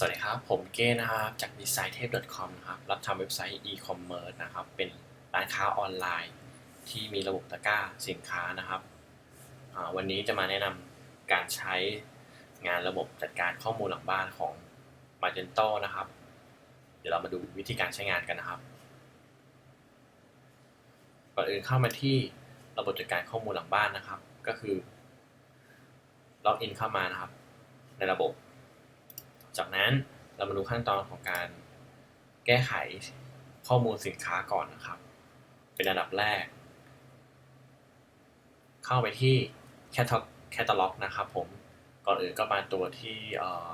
สวัสดีครับ ผมเก้นะครับ จาก designtep.com นะครับ รับทำเว็บไซต์ e-commerce นะครับ เป็นร้านค้าออนไลน์ ที่มีระบบตะกร้าสินค้านะครับ วันนี้จะมาแนะนำการใช้งานระบบจัดการข้อมูลหลังบ้านของ Magento นะครับ เดี๋ยวเรามาดูวิธีการใช้งานกันนะครับ ก่อนอื่นเข้ามาที่ระบบจัดการข้อมูลหลังบ้านนะครับ ก็คือล็อกอินเข้ามานะครับ ในระบบ จากนั้นเรามาดูขั้นตอนของการแก้ไขข้อมูลสินค้าก่อนนะครับ เป็นอันดับแรก เข้าไปที่ catalog นะครับผม ก่อนอื่นก็มาตัวที่เอ่อ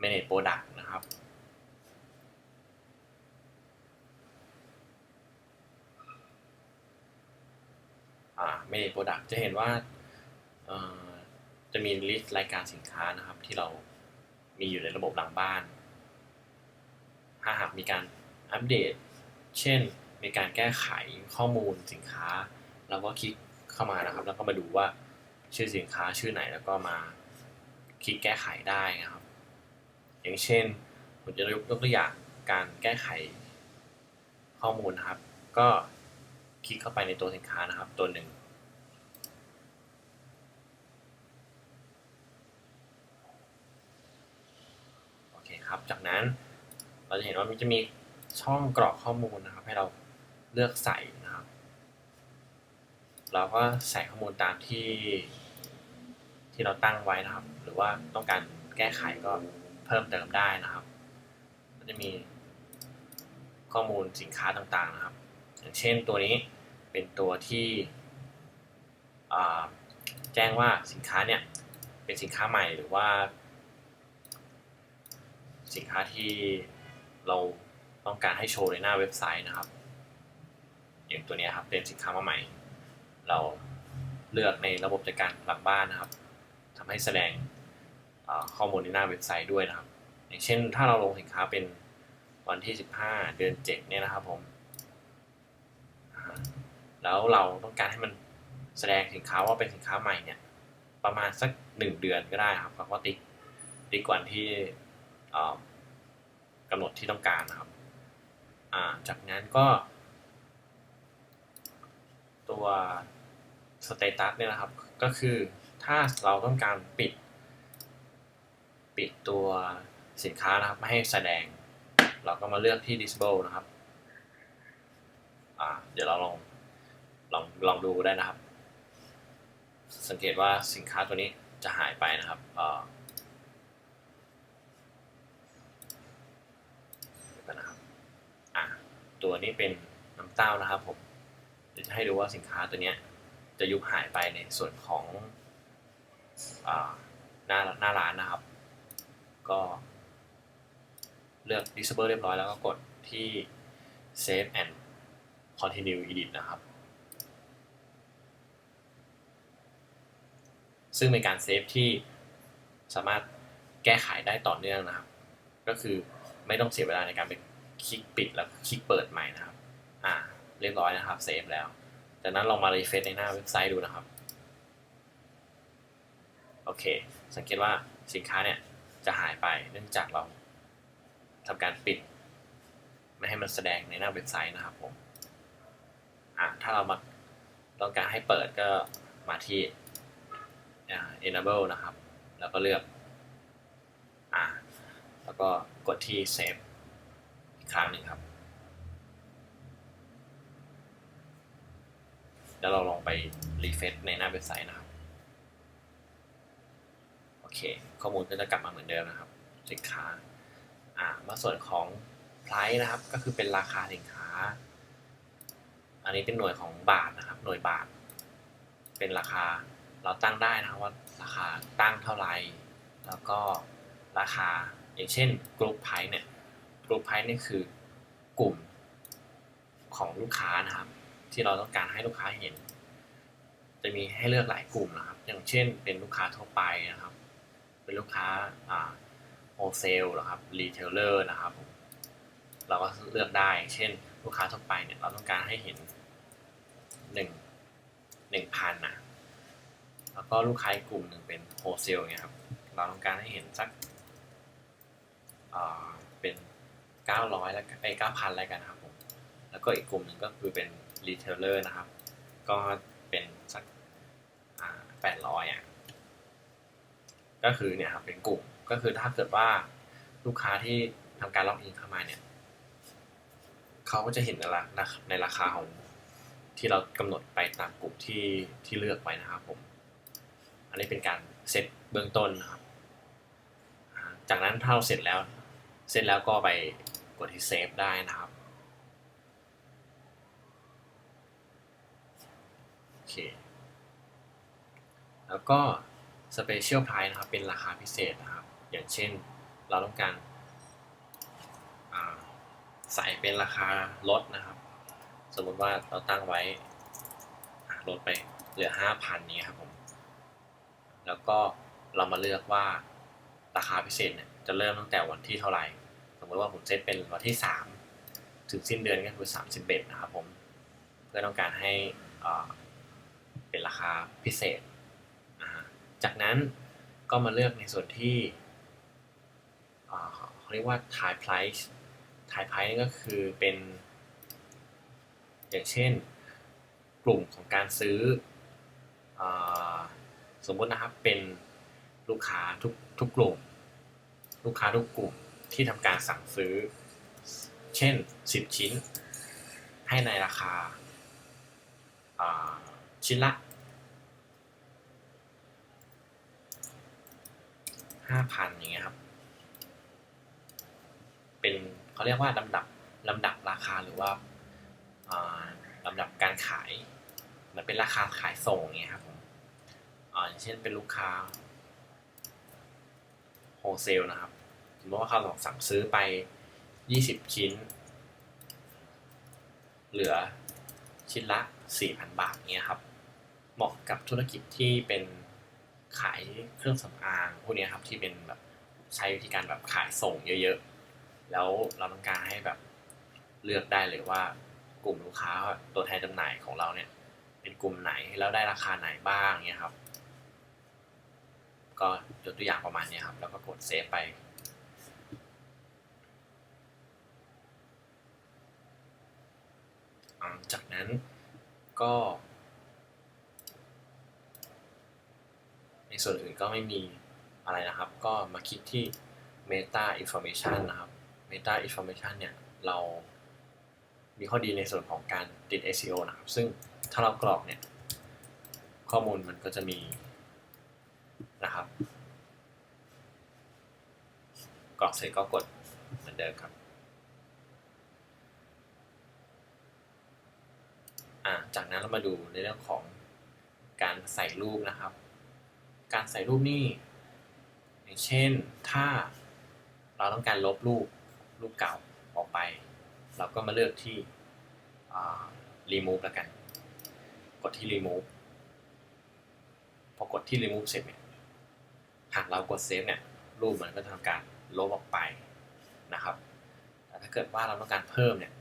manage product นะครับ อ่า manage product จะเห็นว่าจะมีลิสต์รายการสินค้านะครับที่เรา มีอยู่ในระบบหลังบ้าน ถ้าหากมีการอัปเดต เช่น มีการแก้ไขข้อมูลสินค้า เราก็คลิกเข้ามานะครับ แล้วก็มาดูว่าชื่อสินค้าชื่อไหนแล้วก็มาคลิกแก้ไขได้นะครับ อย่างเช่น ผมจะยกตัวอย่างการแก้ไขข้อมูลนะครับ ก็คลิกเข้าไปในตัวสินค้านะครับ ตัวหนึ่ง ครับ จากนั้นเราจะเห็นว่ามันจะมีช่องกรอกข้อมูลนะครับ ให้เราเลือกใส่นะครับ เราก็ใส่ข้อมูลตามที่ที่เราตั้งไว้นะครับ หรือว่าต้องการแก้ไขก็เพิ่มเติมได้นะครับก็จะมีข้อมูลสินค้าต่างๆนะครับ อย่างเช่นตัวนี้เป็นตัวที่แจ้งว่าสินค้าเนี่ยเป็นสินค้าใหม่หรือว่า สินค้าที่เราต้องการให้โชว์ในหน้าเว็บไซต์นะครับ อย่างตัวนี้ครับเป็นสินค้ามาใหม่ เราเลือกในระบบจัดการหลังบ้านนะครับทำให้แสดงข้อมูลในหน้าเว็บไซต์ด้วยนะครับ อย่างเช่นถ้าเราลงสินค้าเป็นวันที่ 15 เดือน 7 เนี่ยนะครับผมแล้วเราต้องการให้มันแสดงสินค้าว่าเป็นสินค้าใหม่เนี่ยประมาณสัก 1 เดือนก็ได้ครับเราก็ติ๊กติ๊กก่อนที่ กำหนดที่ต้องการนะครับาจากนั้นก็ ตัวสเตตัสเนี่ยนะครับ ก็คือถ้าเราต้องการปิด ปิดตัวสินค้านะครับ ไม่ให้แสดง เราก็มาเลือกที่ disable นะครับ เดี๋ยวเราลองลองลองดูได้นะครับ สังเกตว่าสินค้าตัวนี้จะหายไปนะครับเอ่อ กันนะครับ อะ ตัวนี้เป็นน้ำเต้านะครับผมเดี๋ยวจะให้ดูว่าสินค้าตัวนี้จะยุบหายไปในส่วนของอหน้าหน้าร้านนะครับ ก็เลือก disable เรียบร้อยแล้วก็กดที่ save and continue edit นะครับ ซึ่งเป็นการเซฟที่สามารถแก้ไขได้ต่อเนื่องนะครับ ก็คือไม่ต้องเสียเวลาในการไป คลิกปิดแล้วคลิกเปิดใหม่นะครับ อ่า เรียบร้อยนะครับเซฟแล้ว จากนั้นลองมารีเฟซในหน้าเว็บไซต์ดูนะครับ โอเค สังเกตว่าสินค้าเนี่ยจะหายไปเนื่องจากเราทำการปิด ไม่ให้มันแสดงในหน้าเว็บไซต์นะครับผมอ่าถ้าเรามาต้องการให้เปิดก็มาที่ enable นะครับ แล้วก็เลือกอ่าแล้วก็กดที่ save ครั้งหนึ่งครับแล้วเราลองไปรีเฟซในหน้าเว็บไซต์นะครับ โอเค ข้อมูลก็จะกลับมาเหมือนเดิมนะครับ สินค้า อ่า มาส่วนของ price นะครับ ก็คือเป็นราคาสินค้า อันนี้เป็นหน่วยของบาทนะครับ หน่วยบาท เป็นราคา เราตั้งได้นะครับว่าราคาตั้งเท่าไหร่ แล้วก็ราคา อย่างเช่นกรุ๊ปไพเนี่ย กรุ๊ปไพนี่คือกลุ่มของลูกค้านะครับ ที่เราต้องการให้ลูกค้าเห็น จะมีให้เลือกหลายกลุ่มนะครับ อย่างเช่น เป็นลูกค้าทั่วไปนะครับ เป็นลูกค้าอ่าโฮเซลนะครับรีเทลเลอร์นะครับผมเราก็เลือกได้ เช่น ลูกค้าทั่วไปเนี่ยเราต้องการให้เห็นหนึ่งหนึ่งพันนะแล้วก็ลูกค้ากลุ่มหนึ่งเป็นโฮเซลเนี่ยครับ เราต้องการให้เห็นสักอ่า 900แล้วไอ้9,000แล้วกันนะครับผมแล้วก็อีกกลุ่มหนึ่งก็คือเป็นรีเทลเลอร์นะครับ ก็เป็นสักอ่า800อะก็คือเนี่ยครับเป็นกลุ่มก็คือถ้าเกิดว่าลูกค้าที่ทำการล็อกอินเข้ามาเนี่ยเขาก็จะเห็นในราในราคาของที่เรากำหนดไปตามกลุ่มที่ที่เลือกไว้นะครับผม อันนี้เป็นการเซตเบื้องต้นนะครับ จากนั้นถ้าเราเสร็จแล้ว เสร็จแล้วก็ไป ดที่เซฟได้นะครับโอเคแล้วก็ Special Price นะครับเป็นราคาพิเศษนะครับ อย่างเช่นเราต้องการใส่เป็นราคาลดนะครับ สมมติว่าเราตั้งไว้ลดไปเหลือ 5,000 นี้ครับผม แล้วก็เรามาเลือกว่าราคาพิเศษเนี่ยจะเริ่มตั้งแต่วันที่เท่าไหร่ สมมติว่าผมเซตเป็นวันที่ 3 ถึงสิ้นเดือนก็คือ 31 นะครับผม เพื่อต้องการให้เป็นราคาพิเศษ จากนั้นก็มาเลือกในส่วนที่เขาเรียกว่า Thai Price Thai Price ก็คือเป็น อย่างเช่นกลุ่มของการซื้ออสมมตินะครับเป็นลูกค้าทุกทุกกลุ่ม ลูกค้าทุกกลุ่ม ที่ทำการสั่งซื้อ เช่น 10 ชิ้น ให้ในราคาชิ้นละ 5,000 อย่างเงี้ยครับ เป็นเขาเรียกว่าลำดับลำดับราคาหรือว่าลำดับการขายมันเป็นราคาขายส่งเงี้ยครับผมอ่าเช่นเป็นลูกค้าโฮเซลนะครับ สมมติว่าเขาลองสั่งซื้อไป 20 ชิ้น เหลือชิ้นละ 4,000 บาทเงี้ยครับ เหมาะกับธุรกิจที่เป็นขายเครื่องสำอางพวกนี้ครับที่เป็นแบบใช้วิธีการแบบขายส่งเยอะๆ แล้วเราต้องการให้แบบเลือกได้เลยว่ากลุ่มลูกค้าตัวแทนจำหน่ายของเราเนี่ย เป็นกลุ่มไหนแล้วได้ราคาไหนบ้างเนี่ยครับ ก็ยกตัวอย่างประมาณนี้ครับ แล้วก็กดเซฟไป จากนั้นก็ ในส่วนอื่นก็ไม่มีอะไรนะครับ ก็มาคลิกที่ Meta Information นะครับ Meta Information เนี่ย เรามีข้อดีในส่วนของการติด SEO นะครับ ซึ่งถ้าเรากรอกเนี่ย ข้อมูลมันก็จะมีนะครับ กรอกเสร็จก็กดเหมือนเดิมครับอ่า จากนั้นเรามาดูในเรื่องของการใส่รูปนะครับ การใส่รูปนี่อย่างเช่นถ้าเราต้องการลบรูปรูปเก่าออกไป เราก็มาเลือกที่ remove แล้วกัน กดที่ remove พอกดที่ remove เสร็จเนี่ยหากเรากด save เนี่ยรูปมันก็ทำการลบออกไปนะครับแต่ถ้าเกิดว่าเราต้องการเพิ่มเนี่ย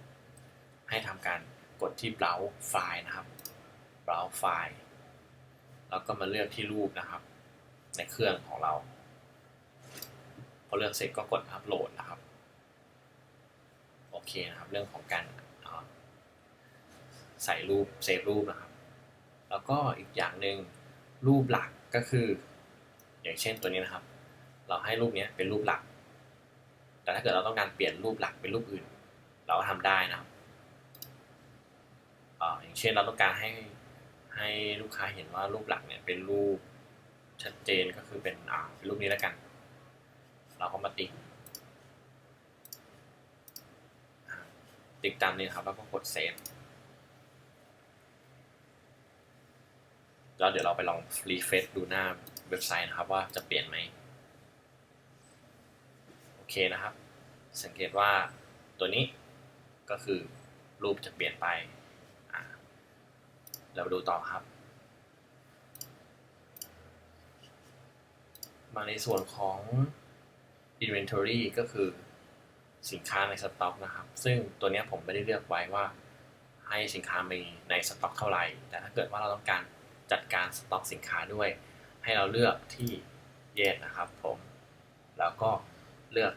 ให้ทำการ กดที่ browse ไฟล์นะครับ browse ไฟล์แล้วก็มาเลือกที่รูปนะครับ ในเครื่องของเรา พอเลือกเสร็จก็กดอัปโหลดนะครับ โอเคนะครับ เรื่องของการใส่รูปเซฟรูปนะครับ แล้วก็อีกอย่างหนึ่งรูปหลักก็คือ อย่างเช่นตัวนี้นะครับ เราให้รูปนี้เป็นรูปหลัก แต่ถ้าเกิดเราต้องการเปลี่ยนรูปหลักเป็นรูปอื่น เราก็ทำได้นะครับ อย่างเช่นเราต้องการให้ให้ลูกค้าเห็นว่ารูปหลักเนี่ยเป็นรูปชัดเจนก็คือเป็นอ่าเป็นรูปนี้แล้วกัน เราก็มาติดติดตามนี้ครับแล้วก็กดเซฟแล้วเดี๋ยวเราไปลองรีเฟซดูหน้าเว็บไซต์นะครับว่าจะเปลี่ยนไหมโอเคนะครับ สังเกตว่าตัวนี้ก็คือรูปจะเปลี่ยนไป เราดูต่อครับ มาในส่วนของ inventory ก็คือสินค้าในสต็อกนะครับ ซึ่งตัวนี้ผมไม่ได้เลือกไว้ว่าให้สินค้ามีในสต็อกเท่าไหร่ แต่ถ้าเกิดว่าเราต้องการจัดการสต็อกสินค้าด้วย ให้เราเลือกที่เย s นะครับผม แล้วก็เลือก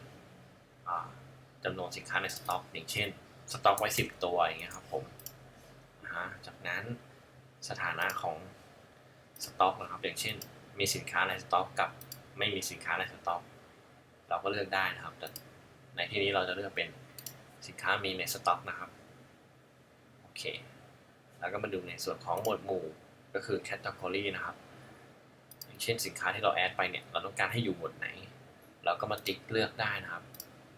อจำนวนสินค้าในสต็อก อย่างเช่น สต็อกไว้ 10 ตัวอย่างเงี้ยครับผม จากนั้น สถานะของสต็อกนะครับอย่างเช่น มีสินค้าในสต็อกกับไม่มีสินค้าในสต็อกเราก็เลือกได้นะครับ แต่ในที่นี้เราจะเลือกเป็นสินค้ามีในสต็อกนะครับโอเคแล้วก็มาดูในส่วนของหมวดหมู่ก็คือ category นะครับอย่างเช่นสินค้าที่เราแอดไปเนี่ยเราต้องการให้อยู่หมวดไหน เราก็มาติ๊กเลือกได้นะครับ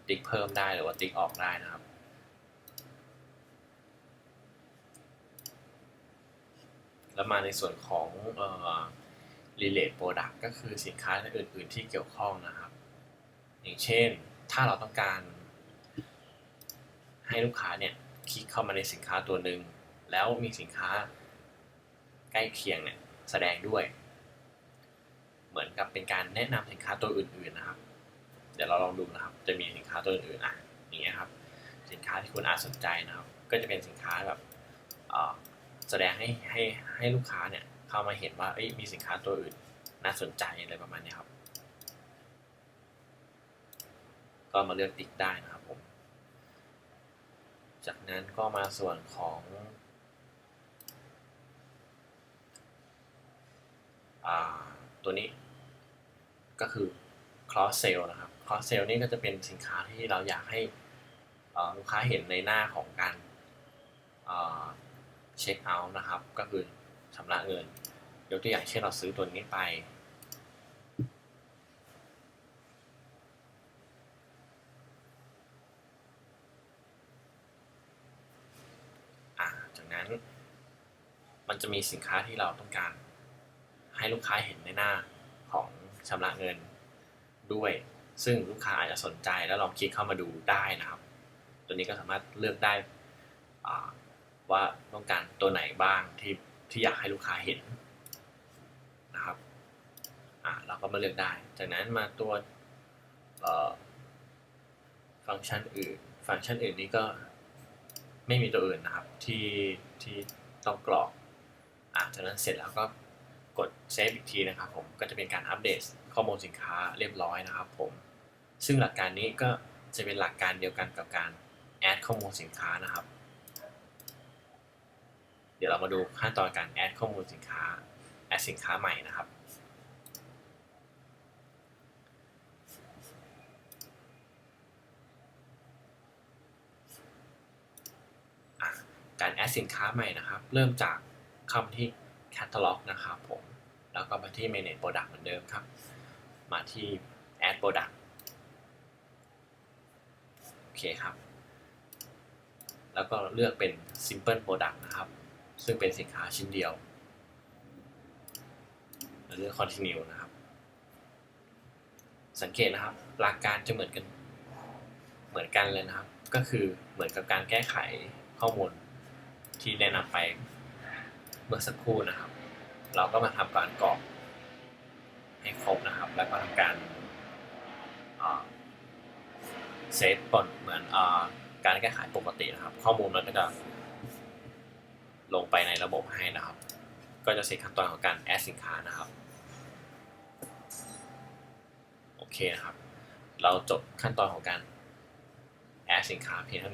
ติ๊กเพิ่มได้หรือว่าติ๊กออกได้นะครับ แล้วมาในส่วนของเอ่อ relate product ก็คือสินค้าอื่น ๆ ที่เกี่ยวข้องนะครับ อย่างเช่น ถ้าเราต้องการ ให้ลูกค้าเนี่ยคลิกเข้ามาในสินค้าตัวหนึ่งแล้วมีสินค้าใกล้เคียงเนี่ยแสดงด้วย เหมือนกับเป็นการแนะนำสินค้าตัวอื่น ๆนะครับ เดี๋ยวเราลองดูนะครับ จะมีสินค้าตัวอื่นๆอะอย่างเงี้ยครับ สินค้าที่คุณอาจสนใจนะครับ ก็จะเป็นสินค้าแบบ แสดงให้ให้ให้ลูกค้าเนี่ยเข้ามาเห็นว่าเอ้ยมีสินค้าตัวอื่นน่าสนใจอะไรประมาณนี้ครับ ก็มาเลือกติ๊กได้นะครับผม จากนั้นก็มาส่วนของอตัวนี้ก็คือ cross sell นะครับ cross sell นี่ก็จะเป็นสินค้าที่เราอยากให้ลูกค้าเห็นในหน้าของการ เช็คเอาท์นะครับ ก็คือชำระเงิน ยกตัวอย่างเช่นเราซื้อตัวนี้ไปจากนั้น มันจะมีสินค้าที่เราต้องการ ให้ลูกค้าเห็นในหน้าของชำระเงินด้วย ซึ่งลูกค้าอาจจะสนใจแล้วลองคลิกเข้ามาดูได้นะครับ ตัวนี้ก็สามารถเลือกได้อ่า ว่าต้องการตัวไหนบ้างที่ที่อยากให้ลูกค้าเห็นนะครับอ่าเราก็มาเลือกได้ จากนั้นมาตัวฟังก์ชันอื่น ฟังก์ชันอื่นนี้ก็ไม่มีตัวอื่นนะครับที่ที่ต้องกรอกอ่าจากนั้นเสร็จแล้วก็กดเซฟอีกทีนะครับผมก็จะเป็นการอัปเดตข้อมูลสินค้าเรียบร้อยนะครับผมซึ่งหลักการนี้ก็จะเป็นหลักการเดียวกันกับการแอดข้อมูลสินค้านะครับ เดี๋ยวเรามาดูขั้นตอนการแอดข้อมูลสินค้าแอดสินค้าใหม่นะครับการแอดสินค้าใหม่นะครับ เริ่มจากคำที่ catalog นะครับผมแล้วก็มาที่ manage product เหมือนเดิมครับ มาที่ add product โอเคครับ แล้วก็เลือกเป็น simple product นะครับ ซึ่งเป็นสินค้าชิ้นเดียวแล้วเลือก continue นะครับ สังเกตนะครับ หลักการจะเหมือนกัน เหมือนกันเลยนะครับ ก็คือเหมือนกับการแก้ไขข้อมูลที่แนะนำไปเมื่อสักครู่นะครับ เราก็มาทำการกรอกให้ครบนะครับ แล้วก็ทำการเซฟก่นเหมือนอการแก้ไขปกตินะครับ ข้อมูลมันก็จะ ลงไปในระบบให้นะครับ ก็จะเสร็จขั้นตอนของการแอดสินค้านะครับโอเคนะครับ เราจบขั้นตอนของการแอดสินค้าเพียงเท่านี้